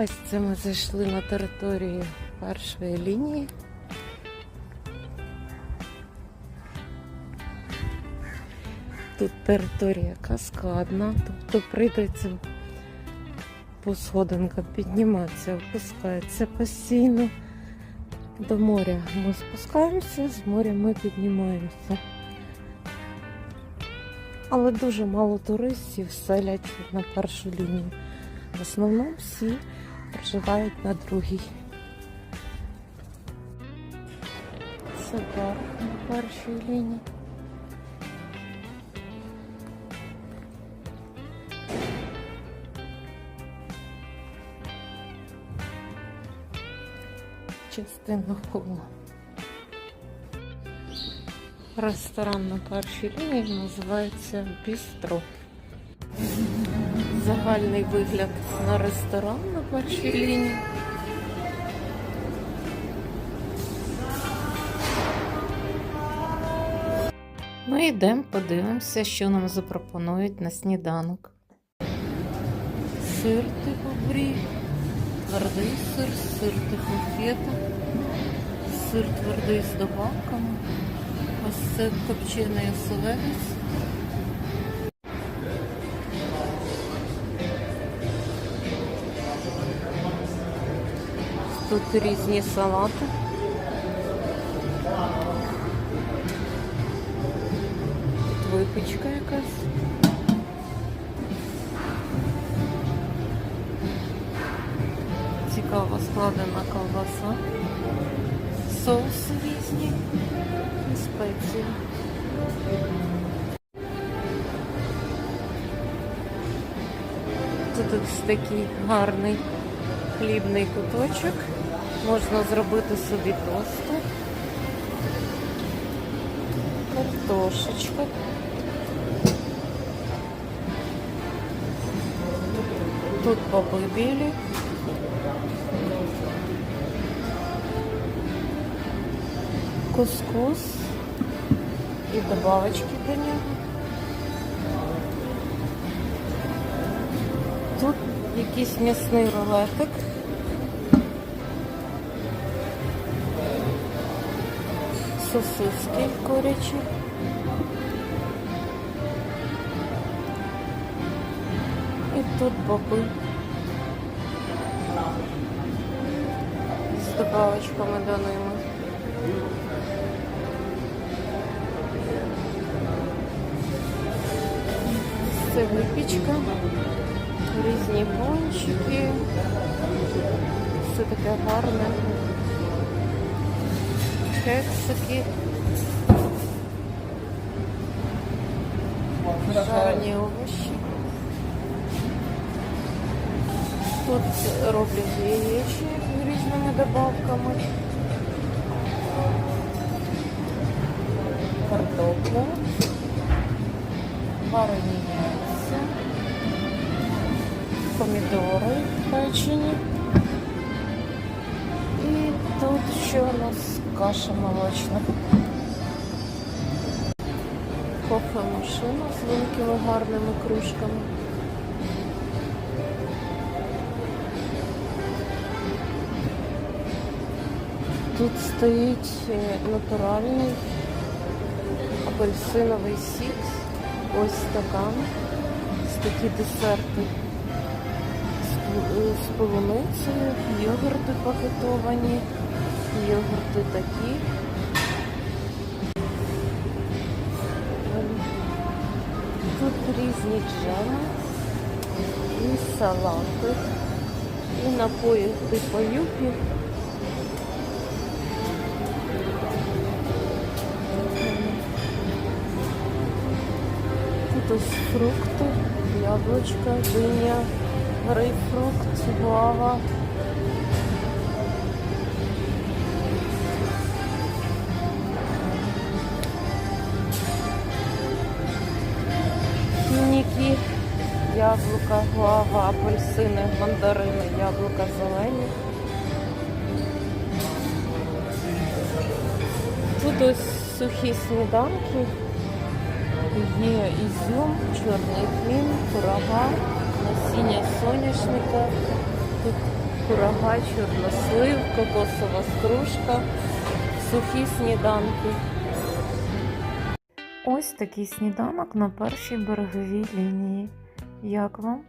Ось це ми зайшли на територію першої лінії. Тут територія каскадна, тобто прийдеться по сходинкам підніматися, опускається постійно. До моря ми спускаємося, з моря ми піднімаємося. Але дуже мало туристів селять на першу лінію. В основному всі проживають на другій. Бар на першій лінії. Частина кола. Ресторан на першій лінії називається Бістро. Загальний вигляд на ресторан на першій лінії. Ми йдемо, подивимося, що нам запропонують на сніданок. Сир типу брі, твердий сир, сир типу фета, сир твердий з добавками. Ось це копчений оселедець. Тут різні салати. Тут випічка якась. Цікаво складена ковбаса. Соуси різні і спеції. Тут ось такий гарний хлібний куточок. Можна зробити собі тости. Картошечка. Тут баби білі. Кускус і добавочки до нього. Тут якийсь м'ясний рулетик. Сосиски курячі. І тут боби. З добавочками до ними. Це випічка, різні пончики. Все таке гарне. Кексики. Жарені овочі. Тут роблять яєчні з різними добавками. Картопля. Варені яйця. Помідори печені. І тут що у нас каша молочна. Кофе-машина з великими гарними кружками. Тут стоїть е, натуральний апельсиновий сік. Ось стакан. Ось такі десерти з полуницею, йогурти пакетовані, йогурти такі. Тут різні джеми і салати, і напої типу юпі. Тут ось фрукти, яблучка, диня, грейпфрукт, гуава. Гуава, апельсини, мандарини, яблука зелені. Тут ось сухі сніданки. Є ізюм, чорний хмін, курага, насіння соняшника. Тут курага, чорнослив, кокосова стружка, сухі сніданки. Ось такий сніданок на першій береговій лінії. Як вам?